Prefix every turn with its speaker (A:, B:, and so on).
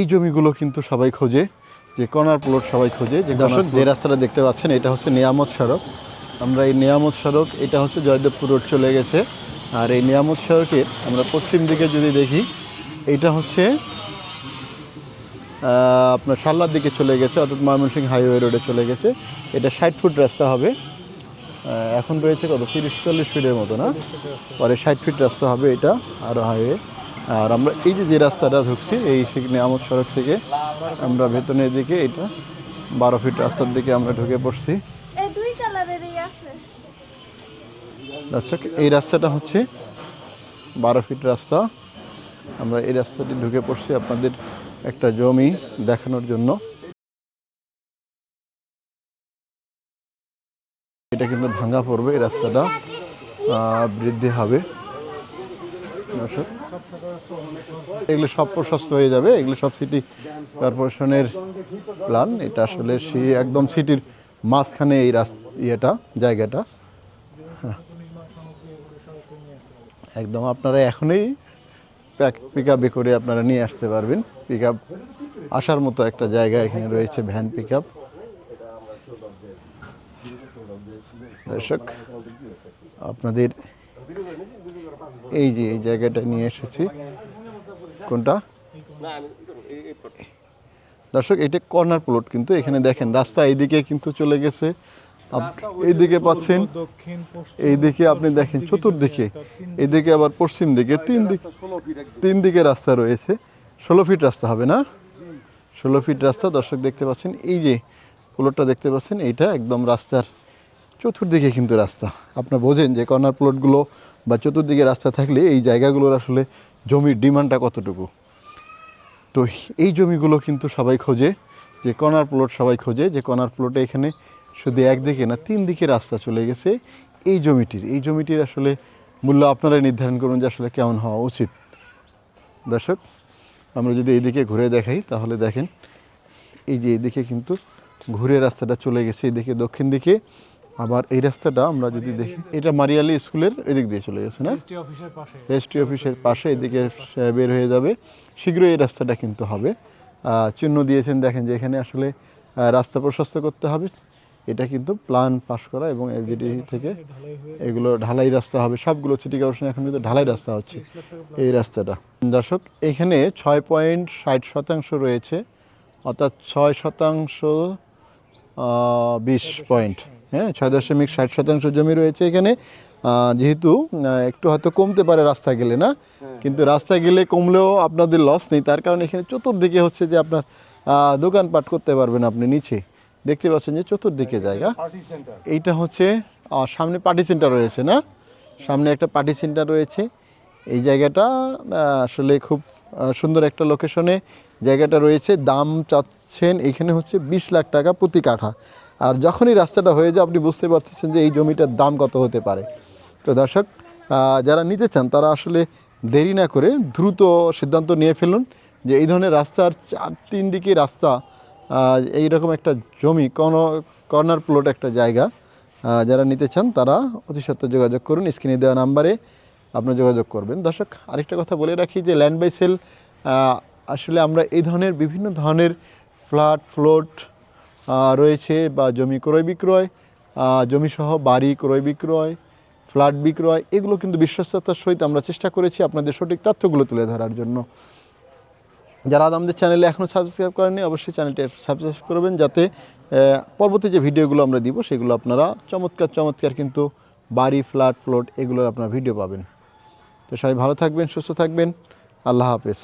A: এই জমিগুলো কিন্তু সবাই খোঁজে যে কর্নার প্লট সবাই খোঁজে যে দর্শক যে রাস্তাটা দেখতে পাচ্ছেন এটা হচ্ছে নিয়ামত সড়ক। আমরা এই নিয়ামত সড়ক এটা হচ্ছে জয়দেবপুর রোড চলে গেছে। আর এই নিয়ামত সড়কের আমরা পশ্চিম দিকে যদি দেখি এটা হচ্ছে আহ, আপনার সাল্লার দিকে চলে গেছে অর্থাৎ ময়মনসিংহ হাইওয়ে রোডে চলে গেছে। এটা ষাট ফুট রাস্তা হবে। এখন রয়েছে কত? তিরিশ চল্লিশ ফিটের মতো না? পরে ষাট ফিট রাস্তা হবে এটা আরও হাইওয়ে। আর আমরা এই যে যে রাস্তাটা ঢুকছি এই নিয়ামত সড়ক থেকে আমরা ভেতনের দিকে এটা বারো ফিট রাস্তার দিকে আমরা ঢুকে পড়ছি। দর্শক এই রাস্তাটা হচ্ছে বারো ফিট রাস্তা। আমরা এই রাস্তাটি ঢুকে পড়ছি আপনাদের একটা জমি দেখানোর জন্য। এটা কিন্তু ভাঙা পড়বে এই রাস্তাটা বৃদ্ধি হবে। এগুলো সব প্রশস্ত হয়ে যাবে, এগুলো সব সিটি কর্পোরেশনের প্ল্যান এটা আসলে সে একদম সিটির মাঝখানে এই রাস্তা, ইয়েটা, জায়গাটা। একদম আপনারা এখনই পিক আপে করে আপনারা নিয়ে আসতে পারবেন। পিক আপ আসার মতো একটা জায়গা এখানে রয়েছে ভ্যান পিক আপ দর্শক আপনাদের এই যে এই জায়গাটা নিয়ে এসেছি। কোনটা? দর্শক এটা কর্নার প্লট কিন্তু এখানে দেখেন রাস্তা এইদিকে কিন্তু চলে গেছে। এইদিকে পাচ্ছেন এইদিকে আপনি দেখেন চতুর্দিকে এইদিকে আবার পশ্চিম দিকে তিন দিক তিন দিকে রাস্তা রয়েছে। ষোলো ফিট রাস্তা হবে না? ষোলো ফিট রাস্তা দর্শক দেখতে পাচ্ছেন এই যে প্লটটা দেখতে পাচ্ছেন, এইটা একদম রাস্তার চতুর্দিকে কিন্তু রাস্তা। আপনার বোঝেন যে কর্নার প্লটগুলো বা চতুর্দিকে রাস্তা থাকলে এই জায়গাগুলোর আসলে জমির ডিমান্ডটা কতটুকু। তো এই জমিগুলো কিন্তু সবাই খোঁজে, যে কর্নার প্লট সবাই খোঁজে, যে কর্নার প্লটে এখানে শুধু একদিকে না, তিন দিকে রাস্তা চলে গেছে এই জমিটির। এই জমিটির আসলে মূল্য আপনারাই নির্ধারণ করুন যে আসলে কেমন হওয়া উচিত। দর্শক, আমরা যদি এইদিকে ঘুরে দেখাই, তাহলে দেখেন, এই যে এইদিকে কিন্তু ঘুরে রাস্তাটা চলে গেছে এইদিকে দক্ষিণ দিকে। আবার এই রাস্তাটা আমরা যদি দেখি এটা মারিয়ালি স্কুলের এদিক দিয়ে চলে গেছে না?
B: পাশে।
A: রেজিস্ট্রি অফিসের পাশে এদিকে বের হয়ে যাবে। শীঘ্রই এই রাস্তাটা কিন্তু হবে। চিহ্ন দিয়েছেন দেখেন যে এখানে আসলে রাস্তা প্রশস্ত করতে হবে। এটা কিন্তু প্ল্যান পাস করা এবং এলজিডি থেকে এগুলো ঢালাই রাস্তা হবে। সবগুলো সিটি কর্পোরেশন এখন কিন্তু ঢালাই রাস্তা হচ্ছে এই রাস্তাটা। দর্শক এখানে ছয় পয়েন্ট ষাট শতাংশ রয়েছে অর্থাৎ ছয় শতাংশ বিশ পয়েন্ট। হ্যাঁ ছয় দশমিক ষাট শতাংশ জমি রয়েছে এখানে। যেহেতু একটু হয়তো কমতে পারে রাস্তা গেলে না? কিন্তু রাস্তা গেলে কমলেও আপনাদের লস নেই। তার কারণে এখানে চতুর্দিকে হচ্ছে যে আপনার দোকানপাট করতে পারবেন আপনি নিচে। দেখতে পাচ্ছেন যে চতুর্দিকে জায়গা। এইটা হচ্ছে সামনে পার্টি সেন্টার রয়েছে না? সামনে একটা পার্টি সেন্টার রয়েছে। এই জায়গাটা আসলে খুব সুন্দর একটা লোকেশনে জায়গাটা রয়েছে। দাম চাচ্ছেন এখানে হচ্ছে বিশ লাখ টাকা প্রতি কাঠা। আর যখনই রাস্তাটা হয়ে যায়, আপনি বুঝতে পারতেছেন যে এই জমিটার দাম কত হতে পারে। তো দর্শক যারা নিতে চান, তারা আসলে দেরি না করে দ্রুত সিদ্ধান্ত নিয়ে ফেলুন যে এই ধরনের রাস্তার চার তিন দিকে রাস্তা এইরকম একটা জমি কর্নার প্লট একটা জায়গা যারা নিতে চান, তারা অতি সত্ত্বর যোগাযোগ করুন। স্ক্রিনে দেওয়া নাম্বারে আপনার যোগাযোগ করবেন। দর্শক, আরেকটা কথা বলে রাখি যে ল্যান্ড বাই সেল আসলে আমরা এই ধরনের বিভিন্ন ধরনের ফ্ল্যাট, ফ্লোট রয়েছে বা জমি ক্রয় বিক্রয় জমিসহ বাড়ি ক্রয় বিক্রয়, ফ্ল্যাট বিক্রয়, এগুলো কিন্তু বিশ্বস্ততার সহিত আমরা চেষ্টা করেছি আপনাদের সঠিক তথ্যগুলো তুলে ধরার জন্য। যারা আমাদের চ্যানেলে এখনও সাবস্ক্রাইব করেননি, অবশ্যই চ্যানেলটি সাবস্ক্রাইব করবেন যাতে পরবর্তী যে ভিডিওগুলো আমরা দিব, সেগুলো আপনারা চমৎকার চমৎকার কিন্তু বাড়ি, ফ্ল্যাট, ফ্লোট, এগুলোর আপনারা ভিডিও পাবেন। তো সবাই ভালো থাকবেন, সুস্থ থাকবেন। আল্লাহ হাফেজ।